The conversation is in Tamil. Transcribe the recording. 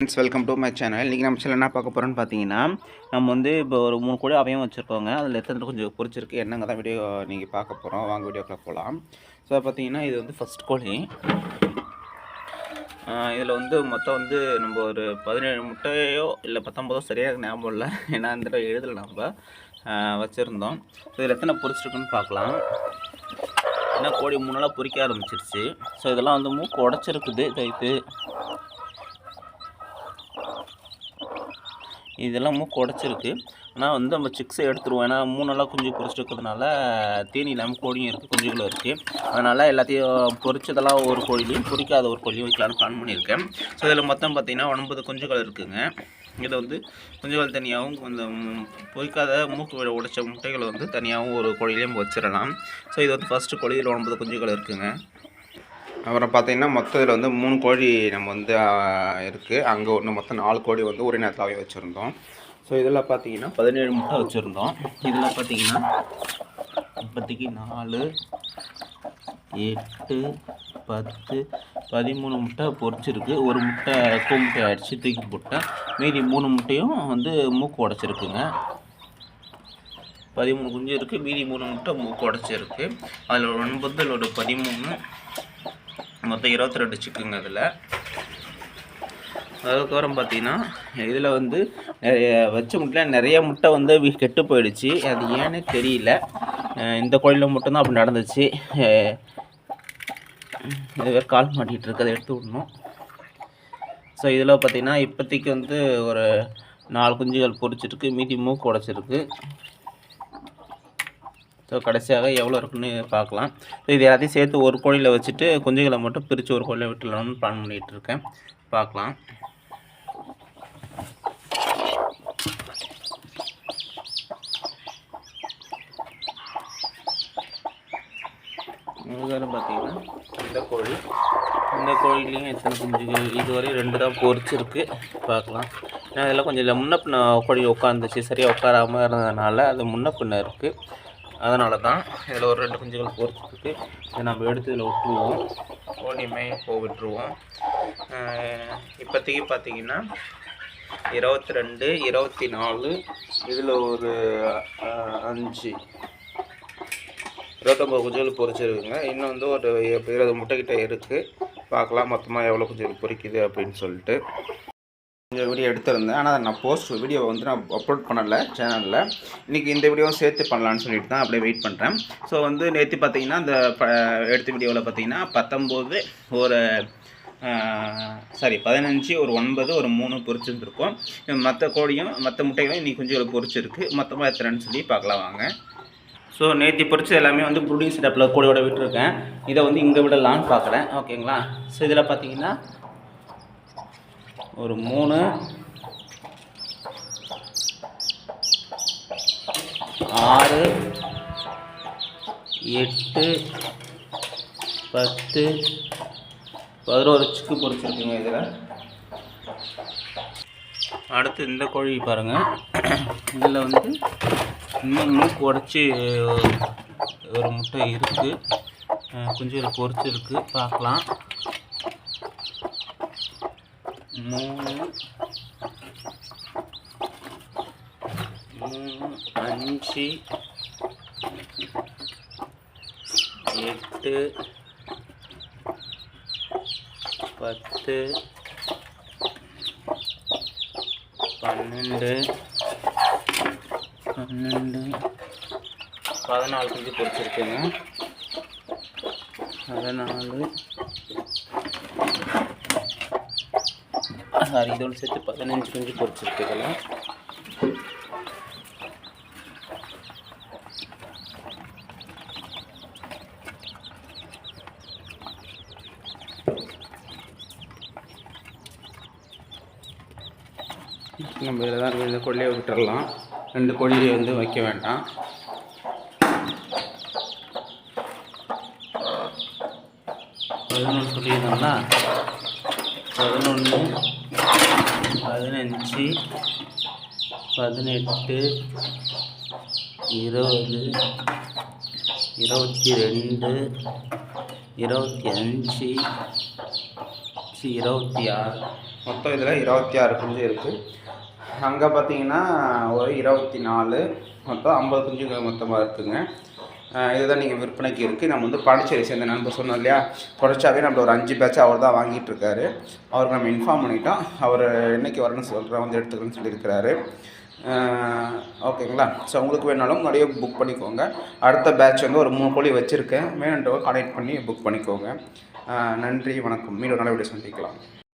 Friends welcome to my channel இன்றைக்கி நம்ம சில என்ன பார்க்க போகிறோன்னு பார்த்தீங்கன்னா நம்ம வந்து இப்போ ஒரு மூணு கோழி அவையும் வச்சுருக்கோங்க. அதில் எத்தனை கொஞ்சம் பொரிச்சிருக்கு என்னங்க தான் வீடியோ நீங்கள் பார்க்க போகிறோம் வாங்க வீடியோக்குள்ளே போகலாம் ஸோ பார்த்தீங்கன்னா இது வந்து ஃபஸ்ட் கோழி. இதில் வந்து மொத்தம் வந்து நம்ம ஒரு பதினேழு முட்டையோ இல்லை பத்தொம்போதோ சரியாக ஞாபகம் இல்லை. ஏன்னா அந்த தடவை எழுதலை நம்ம. வச்சுருந்தோம். ஸோ இதில் எத்தனை பொரிச்சிருக்குன்னு பார்க்கலாம். ஏன்னா கோழி மூணு நாளாக பொறிக்க ஆரம்பிச்சிருச்சு. ஸோ இதெல்லாம் வந்து மூக்கு உடச்சிருக்குது தைத்து இதெல்லாம் மூக்கு உடச்சிருக்கு ஆனால் வந்து நம்ம சிக்ஸை எடுத்துருவோம். ஏன்னா மூணு நாளாக குஞ்சு பொரிச்சிட்டு இருக்கிறதுனால தீனி இல்லாமல் கோழியும் இருக்குது குஞ்சுகளும் இருக்குது அதனால் எல்லாத்தையும் பொரிச்சதெல்லாம் ஒரு கோழிலையும் பொரிக்காத ஒரு கோழியும் வைக்கலான்னு பிளான் பண்ணியிருக்கேன். ஸோ இதில் மொத்தம் பார்த்திங்கன்னா ஒன்பது குஞ்சுகள் இருக்குதுங்க இதை வந்து குஞ்சுகள் தனியாகவும் அந்த பொறிக்காத பொரிக்காத மூக்கு உடைச்ச முட்டைகளை வந்து தனியாகவும் ஒரு கோழிலையும் வச்சிடலாம். ஸோ இது வந்து ஃபஸ்ட்டு கோழியில் ஒன்பது குஞ்சுகள் இருக்குதுங்க அப்புறம் பார்த்தீங்கன்னா மொத்தம் இதில் வந்து மூணு கோழி நம்ம வந்து இருக்குது அங்கே ஒன்று மொத்தம் நாலு கோழி வந்து ஒரே நேரத்தாகவே வச்சுருந்தோம். ஸோ இதில் பார்த்தீங்கன்னா பதினேழு முட்டை வச்சுருந்தோம். இதில் பார்த்தீங்கன்னா இப்போதைக்கு நாலு எட்டு பத்து பதிமூணு முட்டை பொறிச்சிருக்கு. ஒரு முட்டை கூ முட்டை அடித்து தூக்கி போட்டேன் மீதி மூணு முட்டையும் வந்து மூக்கு உடச்சிருக்குங்க. பதிமூணு குஞ்சு இருக்குது மீதி மூணு முட்டை மூக்கு உடச்சிருக்கு. அதில் ஒன்பது அதில் ஒரு பதிமூணு மொத்தம் இருபத்தி ரெண்டு சிக்குங்க அதில். அதுக்கப்புறம் பார்த்தீங்கன்னா இதில் வந்து நிறைய வச்ச முட்டையில் நிறைய முட்டை வந்து கெட்டு போயிடுச்சு. அது ஏன்னு தெரியல. இந்த கோயிலில் மட்டும்தான் அப்படி நடந்துச்சு. இது வேறு கால் மாட்டிகிட்டு இருக்கு. அதை எடுத்து விடணும். ஸோ இதில் பார்த்தீங்கன்னா இப்போதைக்கு வந்து ஒரு நாலு குஞ்சுகள் பொரிச்சிருக்கு. மீதி மூக்கு உடச்சிருக்கு. ஸோ கடைசியாக எவ்வளோ இருக்குன்னு பார்க்கலாம். ஸோ இது எல்லாத்தையும் சேர்த்து ஒரு கோழியில் வச்சுட்டு குஞ்சுகளை மட்டும் பிரித்து ஒரு கோழியில் விட்டுலாம்னு பிளான் பண்ணிகிட்டு இருக்கேன். பார்க்கலாம். இதுவரை பார்த்தீங்கன்னா இந்த கோழி. இந்த கோழிலையும் எத்தனை குஞ்சுகள்? இதுவரை ரெண்டு தான் பொறிச்சிருக்கு பார்க்கலாம். ஏன்னா இதெல்லாம் கொஞ்சம் இல்லை முன்ன பின்ன கோழி உட்காந்துச்சு சரியாக உட்காராமல் இருந்ததுனால அது முன்ன பின்ன இருக்குது அதனால தான் இதில் ஒரு ரெண்டு குஞ்சுகள் பொரிச்சிருக்கு இதை நம்ம எடுத்து இதில் விட்டுருவோம் கோழி போ விட்டுருவோம். அஹ் இப்போதைக்கு பார்த்தீங்கன்னா இருபத்தி ரெண்டு இருபத்தி நாலு இதில் ஒரு அஞ்சு. இருபத்தொம்பது குஞ்சுகள் பொறிச்சிருக்குங்க. இன்னும் வந்து ஒரு இருபது முட்டைக்கிட்ட இருக்குது பார்க்கலாம் மொத்தமாக எவ்வளோ குஞ்சுகள் பொரிக்குது அப்படின்னு சொல்லிட்டு. இந்த வீடியோ எடுத்திருந்தேன். ஆனால் நான் போஸ்ட் வீடியோ வந்து நான் அப்லோட் பண்ணலை சேனலில் இன்றைக்கி இந்த வீடியோவும் சேர்த்து பண்ணலான்னு சொல்லிட்டு தான் அப்படியே வெயிட் பண்ணுறேன் ஸோ வந்து நேற்று பார்த்தீங்கன்னா இந்த ப எடுத்த வீடியோவில் பார்த்தீங்கன்னா பத்தொம்போது ஒரு சாரி பதினஞ்சு ஒரு ஒன்பது ஒரு மூணு பொறிச்சிருந்துருக்கோம் மற்ற கோழியும் மற்ற முட்டைகளும் இன்றைக்கி கொஞ்சம் பொறிச்சிருக்கு மொத்தமாக எத்தனைன்னு சொல்லி பார்க்கலாம் வாங்க. ஸோ நேற்று பொறிச்சது எல்லாமே வந்து ப்ரூடிங் செட்டப்பில் கோழியோட விட்டுருக்கேன். இதை வந்து இங்கே விடலான்னு பார்க்குறேன். ஓகேங்களா ஸோ இதில் பார்த்தீங்கன்னா ஒரு மூணு. ஆறு. எட்டு. பத்து. பதினோரு சிக்கு பொரிச்சிருக்குங்க இதில். அடுத்து இந்த கோழி பாருங்கள் இதில் வந்து இன்னும் மூக்கு உடச்சி ஒரு முட்டை இருக்குது குஞ்சுகள் இருக்குது பார்க்கலாம். மூணு மூணு அஞ்சு எட்டு பத்து பன்னெண்டு பன்னெண்டு. பதினாலு குஞ்சு பொரிச்சிருக்குங்க. பதினாலு சாரி இதோடு சேர்த்து பதினஞ்சு குஞ்சு பொரிச்சிருக்கு இதெல்லாம். நம்ம இதில் தான் இந்த கொள்ளையை விட்டுறலாம். ரெண்டு கொள்ளியை வந்து வைக்க வேண்டாம். பதினொன்று சொல்லியிருந்தோம்னா பதினொன்று பதினஞ்சு பதினெட்டு இருபது இருபத்தி ரெண்டு இருபத்தி அஞ்சு சி, இருபத்தி ஆறு மொத்தம் இதில் இருபத்தி ஆறு குஞ்சு இருக்குது அங்கே பார்த்தீங்கன்னா ஒரு இருபத்தி நாலு மொத்தம் ஐம்பது குஞ்சுகள் மொத்தமாக இருக்குதுங்க இதுதான் நீங்கள் விற்பனைக்கு இருக்குது நம்ம வந்து பாண்டிச்சேரி சேர்ந்த நண்பர் சொன்னோம் இல்லையா? தொடர்ச்சியாகவே நம்மள ஒரு அஞ்சு பேட்ச் அவர் தான் வாங்கிட்டு இருக்காரு அவருக்கு நம்ம இன்ஃபார்ம் பண்ணிட்டோம். அவர் என்னைக்கு வரணும்னு சொல்கிறேன் வந்து எடுத்துக்கணும்னு சொல்லியிருக்கிறாரு. ஓகேங்களா? ஸோ உங்களுக்கு வேணாலும் முன்னாடியே புக் பண்ணிக்கோங்க. அடுத்த பேட்ச் வந்து ஒரு மூணு கோழி வச்சுருக்கேன். வேணுன்றவங்க கான்டாக்ட் பண்ணி புக் பண்ணிக்கோங்க. நன்றி வணக்கம். மீண்டும் நல்ல வீடியோ சந்திக்கலாம்.